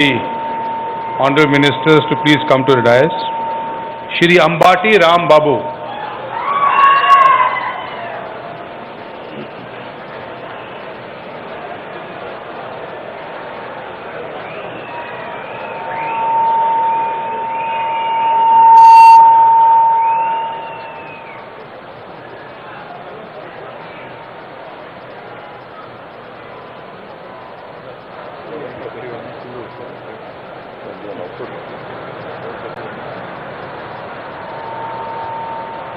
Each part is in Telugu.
honorable ministers to please come to the dais. Shri Ambati Ram Babu.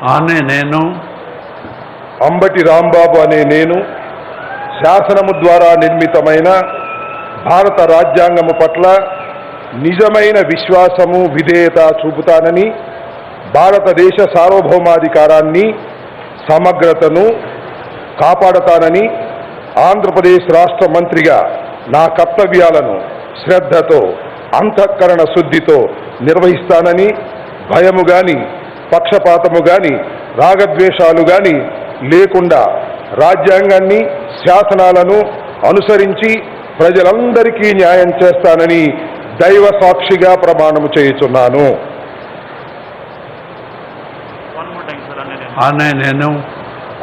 ఆనే నేను. అంబటి రాంబాబు అనే నేను శాసనము ద్వారా నిర్మితమైన భారత రాజ్యాంగము పట్ల నిజమైన విశ్వాసము విధేయత చూపుతానని భారతదేశ సార్వభౌమాధికారాన్ని సమగ్రతను కాపాడతానని ఆంధ్రప్రదేశ్ రాష్ట్ర మంత్రిగా నా కర్తవ్యాలను శ్రద్ధతో అంతఃకరణ శుద్ధితో నిర్వహిస్తానని భయము గాని పక్షపాతము గాని రాగద్వేషాలు గాని లేకుండా రాజ్యాంగాన్ని శాసనాలను అనుసరించి ప్రజలందరికీ న్యాయం చేస్తానని దైవ సాక్షిగా ప్రమాణము చేయుచున్నాను. ఆనే నేను.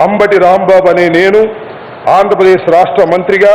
అంబటి రాంబాబు అనే నేను ఆంధ్రప్రదేశ్ రాష్ట్ర మంత్రిగా